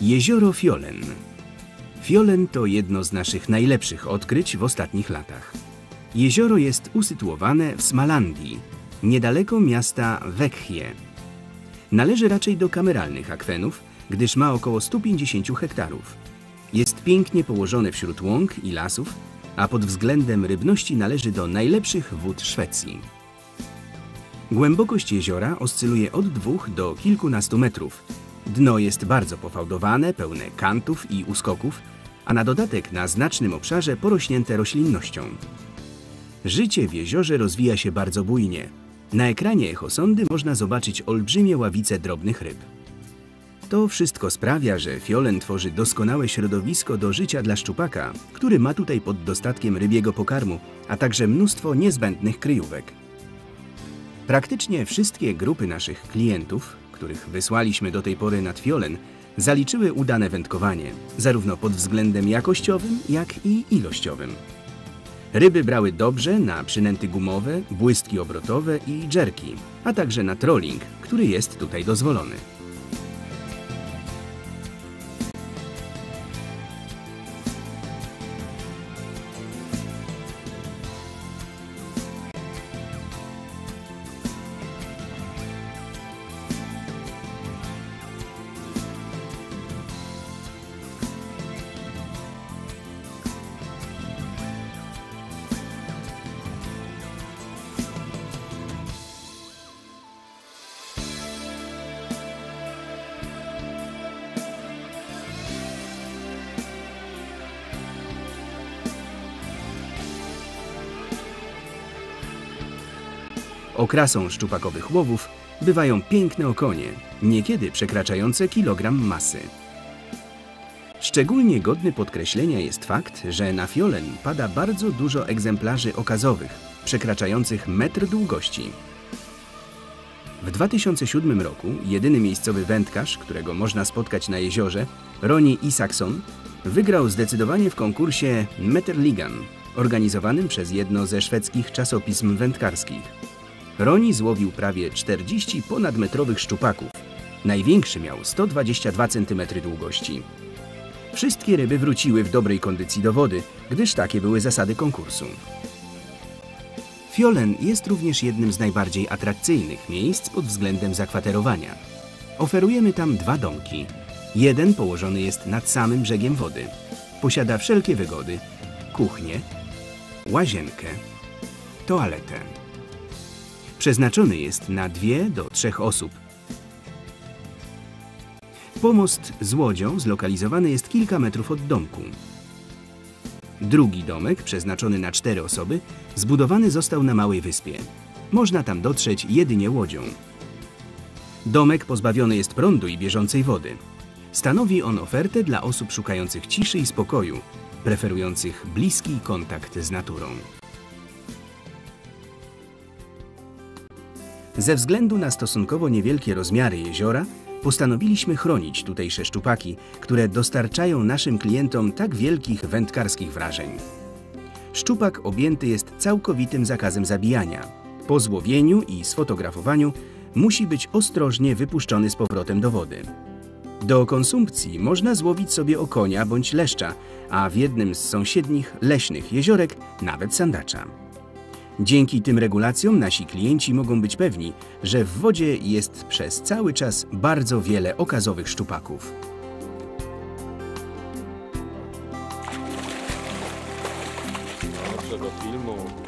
Jezioro Fiolen. Fiolen to jedno z naszych najlepszych odkryć w ostatnich latach. Jezioro jest usytuowane w Smalandii, niedaleko miasta Wekhie. Należy raczej do kameralnych akwenów, gdyż ma około 150 hektarów. Jest pięknie położone wśród łąk i lasów, a pod względem rybności należy do najlepszych wód Szwecji. Głębokość jeziora oscyluje od dwóch do kilkunastu metrów. Dno jest bardzo pofałdowane, pełne kantów i uskoków, a na dodatek na znacznym obszarze porośnięte roślinnością. Życie w jeziorze rozwija się bardzo bujnie. Na ekranie echosondy można zobaczyć olbrzymie ławice drobnych ryb. To wszystko sprawia, że fiolen tworzy doskonałe środowisko do życia dla szczupaka, który ma tutaj pod dostatkiem rybiego pokarmu, a także mnóstwo niezbędnych kryjówek. Praktycznie wszystkie grupy naszych klientów, których wysłaliśmy do tej pory nad fiolen, zaliczyły udane wędkowanie, zarówno pod względem jakościowym, jak i ilościowym. Ryby brały dobrze na przynęty gumowe, błystki obrotowe i dżerki, a także na trolling, który jest tutaj dozwolony. Okrasą szczupakowych łowów bywają piękne okonie, niekiedy przekraczające kilogram masy. Szczególnie godny podkreślenia jest fakt, że na fiolen pada bardzo dużo egzemplarzy okazowych, przekraczających metr długości. W 2007 roku jedyny miejscowy wędkarz, którego można spotkać na jeziorze, Ronnie Isakson, wygrał zdecydowanie w konkursie Meterligan, organizowanym przez jedno ze szwedzkich czasopism wędkarskich. Roni złowił prawie 40 ponadmetrowych szczupaków. Największy miał 122 cm długości. Wszystkie ryby wróciły w dobrej kondycji do wody, gdyż takie były zasady konkursu. Fiolen jest również jednym z najbardziej atrakcyjnych miejsc pod względem zakwaterowania. Oferujemy tam dwa domki. Jeden położony jest nad samym brzegiem wody. Posiada wszelkie wygody: kuchnię, łazienkę, toaletę. Przeznaczony jest na dwie do trzech osób. Pomost z łodzią zlokalizowany jest kilka metrów od domku. Drugi domek, przeznaczony na cztery osoby, zbudowany został na małej wyspie. Można tam dotrzeć jedynie łodzią. Domek pozbawiony jest prądu i bieżącej wody. Stanowi on ofertę dla osób szukających ciszy i spokoju, preferujących bliski kontakt z naturą. Ze względu na stosunkowo niewielkie rozmiary jeziora, postanowiliśmy chronić tutejsze szczupaki, które dostarczają naszym klientom tak wielkich wędkarskich wrażeń. Szczupak objęty jest całkowitym zakazem zabijania. Po złowieniu i sfotografowaniu musi być ostrożnie wypuszczony z powrotem do wody. Do konsumpcji można złowić sobie okonia bądź leszcza, a w jednym z sąsiednich leśnych jeziorek nawet sandacza. Dzięki tym regulacjom nasi klienci mogą być pewni, że w wodzie jest przez cały czas bardzo wiele okazowych szczupaków. Dobrze do filmu.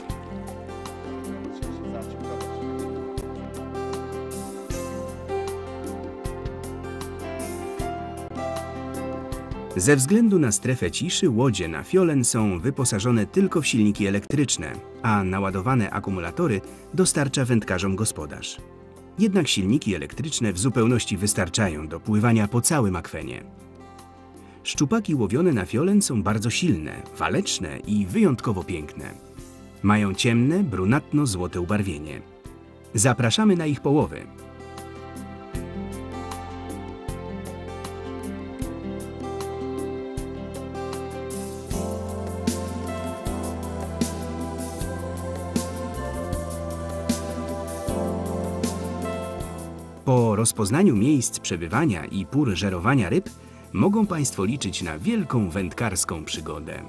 Ze względu na strefę ciszy łodzie na Fiolen są wyposażone tylko w silniki elektryczne, a naładowane akumulatory dostarcza wędkarzom gospodarz. Jednak silniki elektryczne w zupełności wystarczają do pływania po całym akwenie. Szczupaki łowione na Fiolen są bardzo silne, waleczne i wyjątkowo piękne. Mają ciemne, brunatno-złote ubarwienie. Zapraszamy na ich połowy. Po rozpoznaniu miejsc przebywania i pór żerowania ryb, mogą Państwo liczyć na wielką wędkarską przygodę.